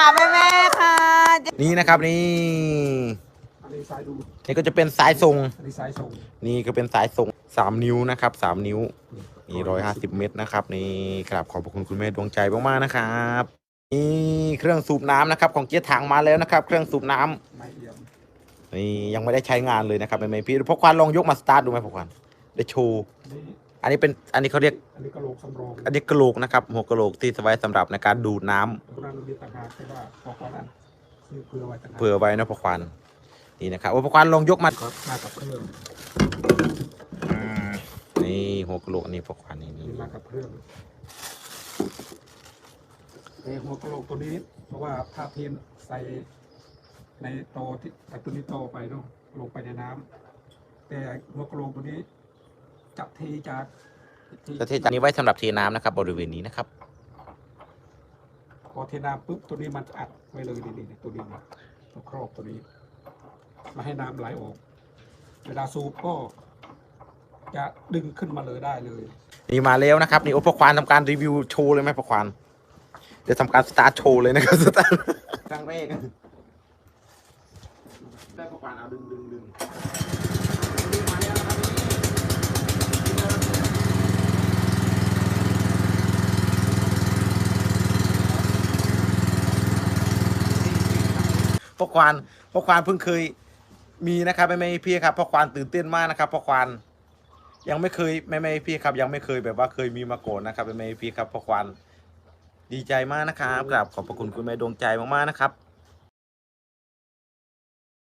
ค่ะแม่แม่ๆค่ะ นี่นะครับนี่นี่ก็จะเป็นสายทรงอันนี้สายส่งนี่ก็เป็นสายส่งสามนิ้วนะครับสามนิ้ว นี่ร้อยห้าสิบเมตรนะครับ นี่ครับขอบพระคุณคุณแม่ดวงใจมากๆนะครับนี่เครื่องสูบน้ำนะครับ ของเกียร์ถังมาแล้วนะครับ เครื่องสูบน้ำไม้เอี่ยมนี่ยังไม่ได้ใช้งานเลยนะครับไม่ไม่พี่พกควันลองยกมาสตาร์ทดูไหมพกควันได้โชว์ อันนี้อันนี้เป็นอันนี้เขาเรียก อันนี้กระโหลกสำรองอันนี้กระโหลกนะครับหัวกระโหลกที่ไว้สำหรับในการดูดน้ำตรงนั้นมีต่างหากแต่ว่าพอก่อนนั้นซื้อเผื่อไว้ต่างหากเผื่อไว้นะพกควันนี่นะครับโอ้พกควันลองยกมาครับมากับเครื่องนี่หัวกระโหลกนี่พกควันนี่นี่นี่มากับเครื่องแต่หัวกระโหลกตัวนี้ เพราะว่าถ้าเทียนใส่ในโตที่ไอ้ตัวนี้โตไปเนาะลงไปในน้ำแต่หัวกระโหลกตัวนี้ จับเทจากประเทศจานนี้ไว้สำหรับเทน้ำนะครับ บริเวณนี้นะครับพอเทน้ำปุ๊บตัวนี้มันจะอัดไว้เลยนี่นี่ตัวนี้นะตัวครอบตัวนี้ไมาให้น้ำไหลออก เวลาสูบก็จะดึงขึ้นมาเลยได้เลย นี่มาแล้วนะครับ นี่โอ้พกควันทำการรีวิวโชว์เลยไหมพกควันเดี๋ยวทำการสตาร์ทโชว์เลยนะครับสตาร์ทครั้งแรกได้พกควันเอาดึงดึงดึงมาแล้วนะครับ พกควานพกควานเพิ่งเคยมีนะครับแม่ไม่พี่ครับพกควานตื่นเต้นมากนะครับพกควานยังไม่เคยแม่ไม่พี่ครับ ยังไม่เคยแบบว่าเคยมีมาก่อนนะครับแม่ไม่พี่ครับพกควานดีใจมากนะครับกราบขอบพระคุณคุณแม่ดวงใจมากๆนะครับ